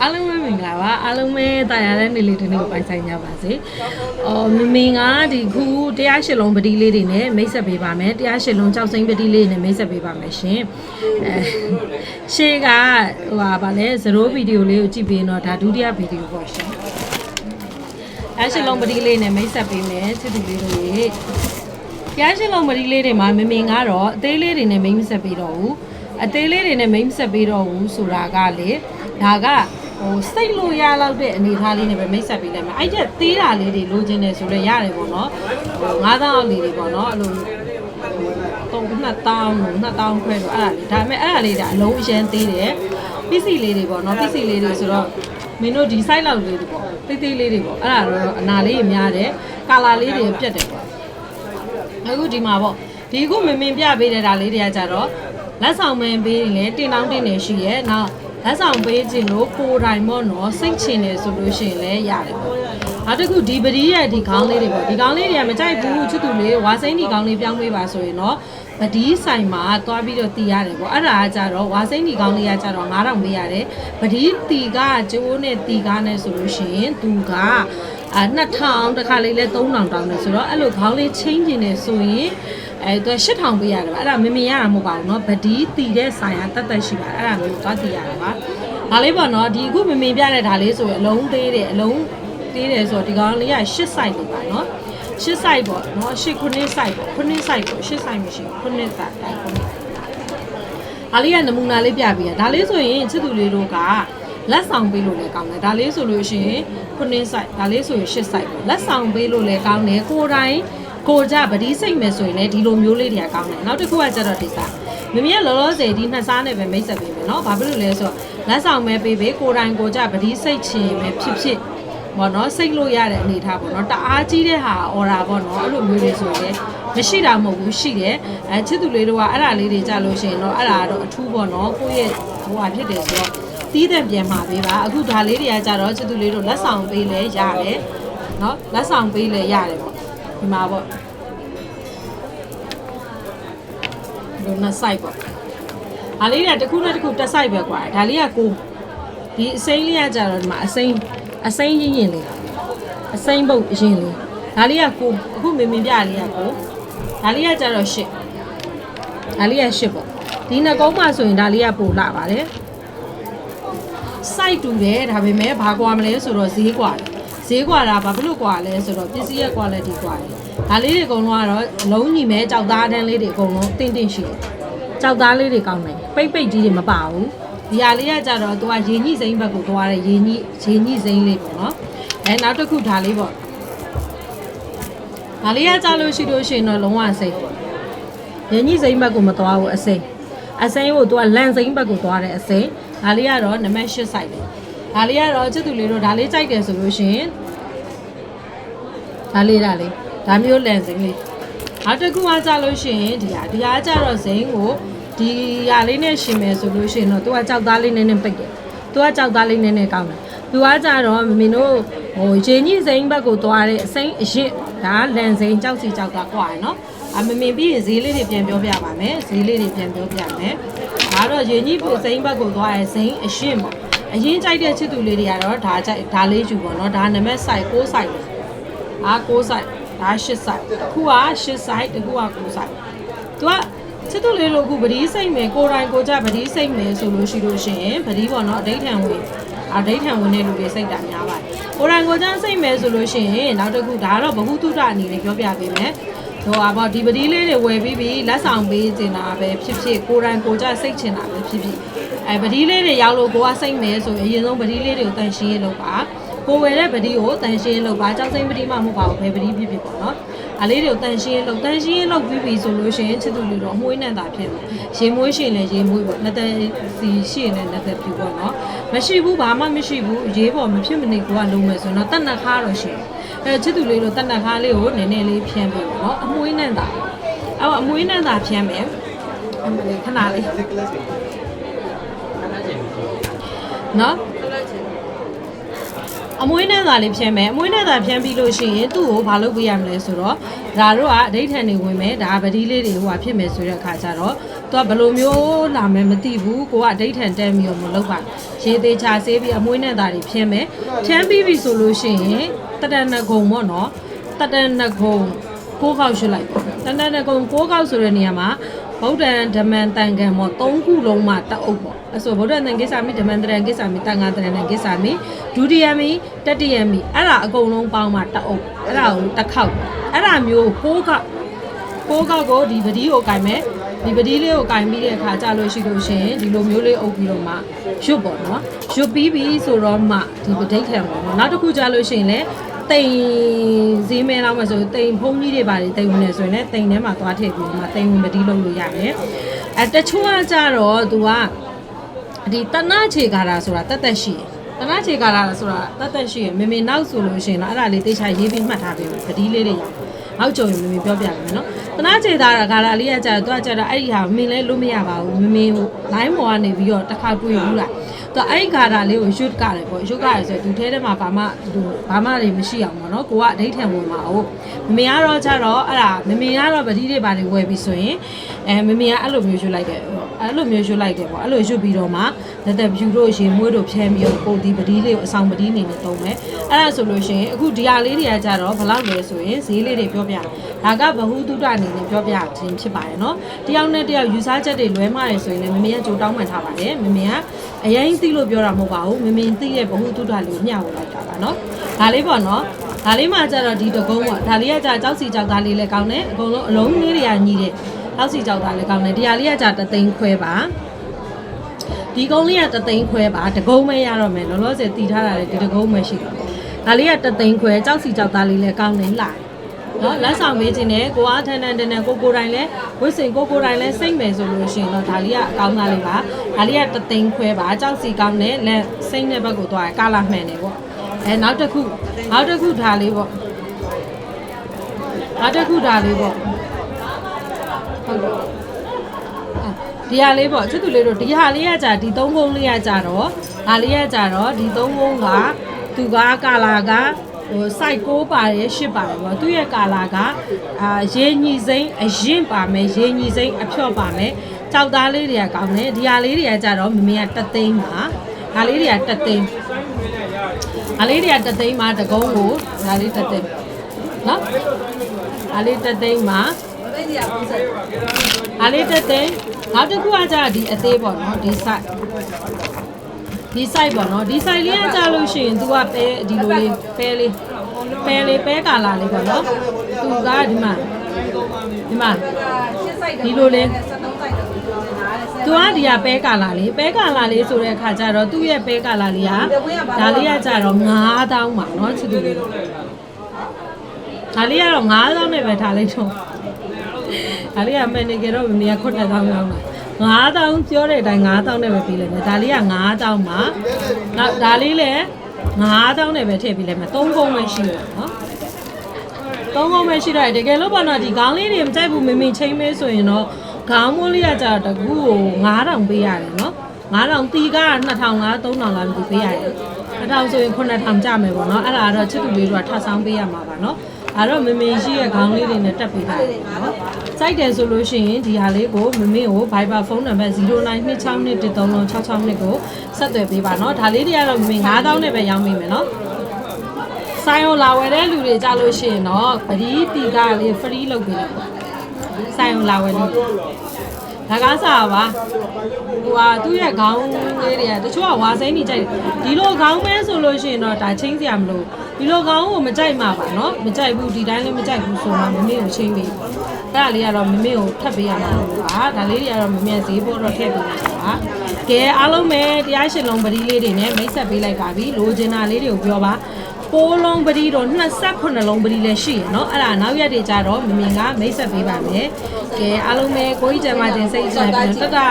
အားလုံးပဲမင်္ဂလာပါအားလုံးပဲတာယာတဲ့နေ့လေးဒီနေ့ကိုပိုင်ဆိုင်ကြပါစေ။အော်မမင်ကဒီခုတရားရှစ်လုံးပတိလေးတွေနဲ့မိတ်ဆက်ပေးပါမယ်။တရားရှစ်လုံးကြောက်စိမ့်ပတိလေးတွေနဲ့မိတ်ဆက်ပေးပါမယ်ရှင်။အဲရှေ့ကဟိုပါဗာလဲ0ဗီဒီယိုလေးကိုကြည့်ပြီးရင်တော့ဒါဒုတိယဗီဒီယိုပေါ့ရှင်။အဲရှစ်လုံးပတိလေးနဲ့မိတ်ဆက်ပေးမယ်ချစ်သူလေးတို့ရေ။တရားရှစ်လုံးပတိလေးတွေမှာမမင်ကတော့အသေးလေးတွေနဲ့မိတ်မဆက်ပေးတော့ဘူး။အသေးလေးတွေနဲ့မိတ်မဆက်ပေးတော့ဘူးဆိုတာကလေ ဒါကဟိုစိတ်လို့ရလောက်တဲ့အနေအထားလေးနဲ့ပဲမိတ်ဆက်ပေးလိုက်မယ်အဲ့ကျသေးတာလေးတွေလိုချင်တယ်ဆိုတော့ရတယ်ပေါ့နော်ဟို9000အောက်လေးတွေပေါ့နော်အဲ့လိုတော့နှစ်တောင်းလို့နှစ်တောင်းခွဲတော့အဲ့ဒါလေးဒါပေမဲ့အဲ့ဒါလေးဒါအလုံးအရန်သေးတယ်ပစ္စည်းလေးတွေပေါ့နော်ပစ္စည်းလေးတွေဆိုတော့မင်းတို့ဒီ site လောက်လေးတွေပေါ့သေးသေးလေးတွေပေါ့အဲ့ဒါတော့အနာလေးတွေများတယ်ကာလာလေးတွေပြတ်တယ်ပေါ့အခုဒီမှာပေါ့ဒီခုမမင်ပြပေးတဲ့ဒါလေးတွေကကြတော့လက်ဆောင်မင်းပေးရင်လည်းတင်တောင်းတင်နေရှိရဲ့နောက် လက်ဆောင်ပေးခြင်းလို့ကိုယ်တိုင်ပေါ့နော်စိတ်ချင်တယ်ဆိုလို့ရှိရင်လည်းရတယ်ပေါ့နောက်တစ်ခုဒီပတိရဲ့ဒီခေါင်းလေးတွေပေါ့ဒီခေါင်းလေးတွေကမကြိုက်ဘူးချစ်သူလေးဝါစိမ့်ဒီခေါင်းလေးပြောင်းပေးပါဆိုရင်တော့ပတိဆိုင်မှာသွားပြီးတော့တီးရတယ်ပေါ့အဲ့ဒါကကြတော့ဝါစိမ့်ဒီခေါင်းလေးကကြတော့9000ပေးရတယ်ပတိတီကကျိုးနဲ့တီကားနဲ့ဆိုလို့ရှိရင်သူကအာ2000တစ်ခါလေးလဲ3000တောင်းတယ်ဆိုတော့အဲ့လိုခေါင်းလေးချင်းကျင်နေဆိုရင် အဲသူ8000ပေးရတယ်ပါအဲ့ဒါမမင်ရတာမဟုတ်ပါဘူးเนาะဗဒီတီတဲ့ဆိုင်ကတတ်တတ်ရှိပါတယ်အဲ့ဒါမျိုးသွားတီရတာပါဒါလေးပေါ့နော်ဒီအခုမမင်ပြတဲ့ဒါလေးဆိုရင်အလုံးသေးတယ်အလုံးသေးတယ်ဆိုတော့ဒီကောင်လေးက8 site လို့ပါเนาะ8 site ပေါ့เนาะ8ခုနှစ် site ပေါ့ခုနှစ် site ပေါ့8 site မရှိဘူးခုနှစ် site အဲ့ခုနှစ်ဒါလေးကနမူနာလေးပြပေးရဒါလေးဆိုရင်ချစ်သူလေးတို့ကလက်ဆောင်ပေးလို့လည်းကောင်းတယ်ဒါလေးဆိုလို့ရှိရင်ခုနှစ် site ဒါလေးဆိုရင်8 site ပေါ့လက်ဆောင်ပေးလို့လည်းကောင်းတယ်ကိုယ်တိုင် ကိုကြဗတိစိတ်မယ်ဆိုရင်လည်းဒီလိုမျိုးလေးတွေကကောင်းတယ်နောက်တစ်ခုကကျတော့ဒီစားမမီးကလောလောဆယ်ဒီနှစ်စားနဲ့ပဲမိတ်ဆက်ပေးမယ်เนาะဘာဖြစ်လို့လဲဆိုတော့လက်ဆောင်မဲပေးပေးကိုယ်တိုင်ကိုကြဗတိစိတ်ချင်ပဲဖြစ်ဖြစ်ပေါ့နော်စိတ်လို့ရတဲ့အနေထားပေါ့နော်တအားကြီးတဲ့ဟာအော်ရာပေါ့နော်အဲ့လိုမျိုးတွေဆိုရင်မရှိတာမဟုတ်ဘူးရှိတယ်အဲချစ်သူလေးတို့ကအဲ့ဒါလေးတွေကြလို့ရှိရင်တော့အဲ့ဒါကတော့အထူးပေါ့နော်ကိုယ့်ရဲ့ဟိုဟာဖြစ်တယ်ဆိုတော့တီးတဲ့ပြန်မှာပေးပါအခုဒါလေးတွေကကြတော့ချစ်သူလေးတို့လက်ဆောင်ပေးလဲရတယ်နော်လက်ဆောင်ပေးလဲရတယ်ပေါ့ဒီမှာပေါ့ ဒီနှစ် site ပေါ့ဒါလေးတွေကတစ်ခုနဲ့တစ်ခုတစ် site ပဲကွာဒါလေးကကိုဒီအစိမ်းလေးကကြတော့ဒီမှာအစိမ်းအစိမ်းရင်ရင်လေးအစိမ်းပုတ်ရင်လေးဒါလေးကကိုအခုမင်းမင်းပြလေးကကိုဒါလေးကကြတော့ရှစ်ဒါလေးကရှစ်ပေါ့ဒီနှစ်ကုန်းမှဆိုရင်ဒါလေးကပိုလာပါတယ် site တူတယ်ဒါပေမဲ့ဘာကွာမလဲဆိုတော့ဈေးကွာတယ်ဈေးကွာတာဘာဖြစ်လို့ကွာလဲဆိုတော့ပစ္စည်းရဲ့ quality ကွာတယ် ဒါလေးတွေအကုန်လုံးကတော့လုံးညီမဲကြောက်သားတန်းလေးတွေအကုန်လုံးတင့်တင့်ရှိတယ်ကြောက်သားလေးတွေကောင်းတယ်ပိတ်ပိတ်ကြီးတွေမပါဘူးဒီဟာလေးကကြတော့သူကရေညှိစိမ့်ဘက်ကိုသွားတယ်ရေညှိရေညှိစိမ့်လေးပေါ့နော်အဲနောက်တစ်ခုဒါလေးပေါ့ဒါလေးကကြလို့ရှိလို့ရှိရင်တော့လုံးဝစိတ်ရေညှိစိမ့်ဘက်ကိုမသွားဘူးအစိမ့်အစိမ့်ကိုသူကလန်စိမ့်ဘက်ကိုသွားတယ်အစိမ့်ဒါလေးကတော့နံပါတ်8 site တယ်ဒါလေးကတော့ချစ်သူလေးတို့ဒါလေးကြိုက်တယ်ဆိုလို့ရှိရင်ဒါလေးဒါလေး ဒါမျိုးလန်စင်းလေးနောက်တစ်ခုကကြလို့ရှိရင်ဒီဟာဒီဟာကြတော့ဇိန်းကိုဒီဟာလေးနဲ့ရှင်မယ်ဆိုလို့ရှိရင်တော့သူကကြောက်သားလေးနဲ့နဲ့ပိတ်တယ်သူကကြောက်သားလေးနဲ့နဲ့ကောင်းတယ်သူကကြတော့မင်းတို့ဟိုရေညှိဇိန်းဘက်ကိုသွားတဲ့အစိမ်းအရစ်ဒါလန်ဇိန်းကြောက်စီကြောက်သားကွာရယ်နော်အမမင်ပြီးရင်ဈေးလေးတွေပြန်ပြောပြပါမယ်ဈေးလေးတွေပြန်ပြောပြမယ်ဒါတော့ရေညှိဖို့ဇိန်းဘက်ကိုသွားရဲ့ဇိန်းအရစ်ပေါ့အရင်ကြိုက်တဲ့ချစ်သူလေးတွေကတော့ဒါကြိုက်ဒါလေးယူပေါ့နော်ဒါနံပါတ်ဆိုင်6ဆိုင်အာ6ဆိုင် ဒါ8 site တစ်ခုက8 site တစ်ခုက9 site သူကချစ်သူလေးတို့အခုဗတိစိတ်မယ်ကိုယ်တိုင်ကိုကြဗတိစိတ်မယ်ဆိုလို့ရှိလို့ရှိရင်ဗတိပေါ့နော်အဋိဌံဝင်အဋိဌံဝင်တဲ့လူတွေစိတ်တာများပါတယ်ကိုယ်တိုင်ကိုကြစိတ်မယ်ဆိုလို့ရှိရင်နောက်တစ်ခုဒါကတော့ဘ ഹു တုဒအနေနဲ့ပြောပြပေးမယ်ဟိုအဘောဒီပတိလေးတွေဝယ်ပြီးပြီးလက်ဆောင်ပေးနေတာပဲဖြစ်ဖြစ်ကိုယ်တိုင်ကိုကြစိတ်ချင်တာပဲဖြစ်ဖြစ်အဲပတိလေးတွေရောက်လို့ကိုကစိတ်မယ်ဆိုရင်အရင်ဆုံးပတိလေးတွေကိုတန်ရှင်းရလုပ်ပါ ကိုဝယ်တဲ့ပတိကိုတန်ရှင်းလုပ်ပါကြောက်စိမ့်ပတိမှမဟုတ်ပါဘူးဘယ်ပတိဖြစ်ဖြစ်ပေါ့နော်အလေးတွေကိုတန်ရှင်းလုပ်တန်ရှင်းလုပ်ပြီးပြီဆိုလို့ရှိရင်ချစ်သူလူတော့အမွှေးနဲ့တာဖြစ်တယ်ရေမွေးရှင်လည်းရေမွေးပေါ့နှစ်သက်စီရှိရင်လည်းနှစ်သက်ပြူပေါ့နော်မရှိဘူးဘာမှမရှိဘူးရေးပေါ်မဖြစ်မနေကိုကလုံးမယ်ဆိုတော့တတ်နှက်ခါတော့ရှင်အဲချစ်သူလေးတို့တတ်နှက်ခါလေးကိုနည်းနည်းလေးဖြန်းပေးပေါ့နော်အမွှေးနဲ့တာအဲ့တော့အမွှေးနဲ့တာဖြန်းမယ်အမလေးခဏလေးနော် အမွေးနဲ့သာလေးဖြန်းမယ်အမွေးနဲ့သာဖြန်းပြီးလို့ရှိရင်သူ့ကိုဘာလုပ်ပေးရမလဲဆိုတော့ဒါတို့ကအဋိဌံတွေဝင်မယ်ဒါဗတိလေးတွေဟိုဟာဖြစ်မယ်ဆိုတဲ့အခါကျတော့သူကဘယ်လိုမျိုးလာမယ်မသိဘူးကိုကအဒိဋ္ဌံတဲပြီးတော့မလုပ်ပါရေသေးချာဆေးပြီးအမွှေးနဲ့သားတွေဖြင်းမယ်ဖြန်းပြီးပြီဆိုလို့ရှိရင်တတန်နဂုံပေါ့နော်တတန်နဂုံကိုးကောက်ရွှတ်လိုက်ပေါ့တတန်နဂုံကိုးကောက်ဆိုတဲ့နေရာမှာ ဗုဒ္ဓံဓမ္မံတန်ကံပေါ့သုံးခုလုံးမှတအုပ်ပေါ့အဲဆိုဗုဒ္ဓံတန်ကိစ္ဆာမိဓမ္မံတရံကိစ္ဆာမိတန်ဃာတရံကိစ္ဆာမိဒုတိယမိတတိယမိအဲ့ဒါအကုန်လုံးပေါင်းမှတအုပ်အဲ့ဒါကိုတစ်ခေါက်အဲ့ဒါမျိုးကိုးကောက်ကိုးကောက်ကိုဒီပတိကိုကင်မယ်ဒီပတိလေးကိုကင်ပြီးတဲ့အခါကြာလို့ရှိလို့ရှရင်ဒီလိုမျိုးလေးအုပ်ပြီးတော့မှရွတ်ပေါ့နော်ရွတ်ပြီးပြီဆိုတော့မှဒီပဋိဌာန်ပေါ့နော်နောက်တစ်ခုကြာလို့ရှိရင်လည်း တိမ်ဈေးမဲလောက်မှဆိုတိမ်ဖုံးကြီးတွေပါတွေတိမ်ဝင်နေဆိုရင်လည်းတိမ်ထဲမှာသွားထည့်ပြီးတော့မှတိမ်ဝင်ပတိလုပ်လို့ရတယ်အဲတချို့ကကြတော့သူကဒီတနခြေကာတာဆိုတာတက်တက်ရှိတယ်တနခြေကာတာဆိုတာတက်တက်ရှိရမေမေနောက်ဆိုလို့ရှိရင်တော့အဲ့ဒါလေးတေချာရေးပြီးမှတ်ထားပေးမယ်ပတိလေးတွေရအောင် နောက်ကြုံရင်မေမေပြောပြမယ်နော်တနခြေကာတာကာလာလေးကကြတော့သူကကြတော့အဲ့ဒီဟာမင်းလည်းလို့မရပါဘူးမမေဟို line ပေါ်ကနေပြီးတော့တစ်ခါတွေ့ဘူးလားသူအဲ့ဒီကာတာလေးကို shoot ကတယ်ပေါ့ shoot ကတယ်ဆိုတော့သူထဲထဲမှာဘာမှဟိုဘာမှတွေမရှိအောင်ပေါ့နော်ကိုကအဓိဋ္ဌာန်ဝင်မှာဟုတ်မမေကတော့ကြတော့အဲ့ဒါမမေကတော့ပတိတွေဘာတွေဝယ်ပြီးဆိုရင် အဲမမေကအဲ့လိုမျိုး shoot လိုက်တယ်အဲ့လိုမျိုး shoot လိုက်တယ်ပေါ့အဲ့လို shoot ပြီးတော့မှလက်သက် view တို့ရေမွေးတို့ဖြန်းပြီးတော့ကိုဒီပတိလေးကိုအဆောင်ပတိအနေနဲ့သုံးမယ်အဲ့ဒါဆိုလို့ရှိရင်အခုဒီဟာလေးတွေကကြတော့ဘယ်လောက်လဲဆိုရင်ဈေးလေးတွေပြောပြဒါကဘ ഹു တုဒအနေနဲ့ပြောပြခြင်းဖြစ်ပါတယ်နော်တယောက်နဲ့တယောက်ယူဆချက်တွေလွဲမှားတယ်ဆိုရင်လည်းမမေကကြိုတောင်းပန်ထားပါတယ်မမေကအရင်သိလို့ပြောတာမဟုတ်ပါဘူးမမေသိတဲ့ဘ ഹു တုဒလေးမျှဝေလိုက်တာပါနော်ဒါလေးပေါ့နော်ဒါလေးမှကြတော့ဒီတကုံးပေါ့ဒါလေးကကြကြောက်စီကြောက်သားလေးလည်းကောင်းတယ်အကုန်လုံးအလုံးလေးတွေကညီတယ် ကြောက်စီကြောက်သားလည်းကောင်းတယ်ဒီဟာလေးကကြတသိန်းခွဲပါဒီကုန်းလေးကတသိန်းခွဲပါတကုံးမဲရတော့မယ်လောလောဆယ်တည်ထားတာလေဒီတကုံးမဲရှိတယ်ဒါလေးကတသိန်းခွဲကြောက်စီကြောက်သားလေးလည်းကောင်းတယ်လှတယ်နော်လက်ဆောင်ပေးခြင်းနဲ့ကိုအားထန်ထန်တန်တန်ကိုကိုတိုင်းလဲဝစ်စင်ကိုကိုတိုင်းလဲစိတ်မယ်ဆိုလို့ရှိရင်တော့ဒါလေးကအကောင်းသားလေးပါဒါလေးကတသိန်းခွဲပါကြောက်စီကောင်းတဲ့လက်စိတ်တဲ့ဘက်ကိုသွားကာလာမှန်တယ်ပေါ့အဲနောက်တစ်ခုနောက်တစ်ခုဒါလေးပေါ့နောက်တစ်ခုဒါလေးပေါ့ ဟုတ်တယ်ဒီဟာလေးပေါ့ချစ်သူလေးတို့ဒီဟာလေးကကြာဒီသုံးကုန်းလေးကကြာတော့ဒါလေးကကြာတော့ဒီသုံးကုန်းကသူကကာလာကဟို site 6ပါတယ်8ပါတယ်ပေါ့သူရဲ့ကာလာကအာရေညီစိမ့်အရင်ပါမယ်ရေညီစိမ့်အဖြော့ပါမယ်ကြောက်သားလေးတွေကကောင်းတယ်ဒီဟာလေးတွေကကြာတော့မမေကတသိန်းပါဒါလေးတွေကတသိန်းဒါလေးတွေကတသိန်းမှာတကုံးကိုဒါလေးတသိန်းနော်ဒါလေးတသိန်းမှာ 190အားလေးတက်တဲ့နောက်တစ်ခုကကြာဒီအသေးပေါ့နော်ဒီ site ဒီ site ပေါ့နော်ဒီ site လေးကကြာလို့ရှိရင် तू ကပဲဒီလိုလေးပဲလေးပဲလေးပဲကာလာလေးပေါ့နော် तू ကဒီမှာဒီမှာဒီလိုလေးသူကဒီကပဲကာလာလေးပဲကာလာလေးဆိုတဲ့အခါကျတော့သူ့ရဲ့ပဲကာလာလေးကဒါလေးကကြတော့9000ပါเนาะချစ်သူလေးဒါလေးကတော့9000နဲ့ပဲထားလိုက်တော့ ဒါလေးကမန်နေဂျာတော့မင်းကခွတ်တဲ့တောင်းတောင်းလာ9000ပြောတဲ့အတိုင်း9000နဲ့ပဲပြီးလိုက်မယ်ဒါလေးက9000ပါနောက်ဒါလေးလည်း9000နဲ့ပဲထည့်ပြီးလိုက်မယ်3ပုံပဲရှိတယ်နော်သုံးကုန်းပဲရှိတော့တကယ်လို့ပေါ့နော်ဒီခေါင်းလေးတွေမကြိုက်ဘူးမမင်းချင်းမဲဆိုရင်တော့ခေါင်းမိုးလေးကကြာတကူကို9000ပေးရတယ်နော်9000တီက2000လား3000လားမသိပေးရတယ်2000ဆိုရင်9000ကျမယ်ပေါ့နော်အဲ့ဒါကတော့ချစ်သူလေးတို့ကထပ်ဆောင်ပေးရမှာပါနော် အဲ့တော့မမေရှိရဲ့ခေါင်းလေးတွေနဲ့တက်ပေးတာနော်စိုက်တယ်ဆိုလို့ရှိရင်ဒီဟာလေးကိုမမေကို Viber ဖုန်းနံပါတ်0926136662ကိုဆက်သွယ်ပေးပါနော်ဒါလေးတွေကတော့မမေ9000နဲ့ပဲရောင်းပေးမယ်နော်ဆိုင်ကိုလာဝယ်တဲ့လူတွေကြလို့ရှိရင်တော့ပရီးတီကလေး free လုပ်ပေးတယ်ပေါ့ဆိုင်ကိုလာဝယ်လို့ဒါကားစားပါဟိုဟာသူ့ရဲ့ခေါင်းလေးတွေကတချို့ကဝါစိမ့်နေကြိုက်တယ်ဒီလိုခေါင်းမဲဆိုလို့ရှိရင်တော့ဒါချင်းစရာမလို ဒီလိုကောင်ကိုမကြိုက်မှာပါနော်မကြိုက်ဘူးဒီတိုင်းလည်းမကြိုက်ဘူးဆိုတော့မမေကိုချိန်ပေးအဲ့ဒါလေးကတော့မမေကိုထပ်ပေးရမှာပါဒါလေးတွေကတော့မမေဈေးပေါ်တော့ထည့်ပေးရမှာပါကဲအားလုံးပဲတရားရှင်လုံးပတိလေးတွေနဲ့မိတ်ဆက်ပေးလိုက်ပါပြီလိုချင်တာလေးတွေကိုပြောပါပိုးလုံးပတိတော့28လုံးပတိလည်းရှိရနော်အဲ့ဒါနောက်ရက်တွေကြတော့မမြင်ကမိတ်ဆက်ပေးပါမယ်ကဲအားလုံးပဲကိုကြီးကျမ်းမတင်စိတ်ချပြီးတော့တတာ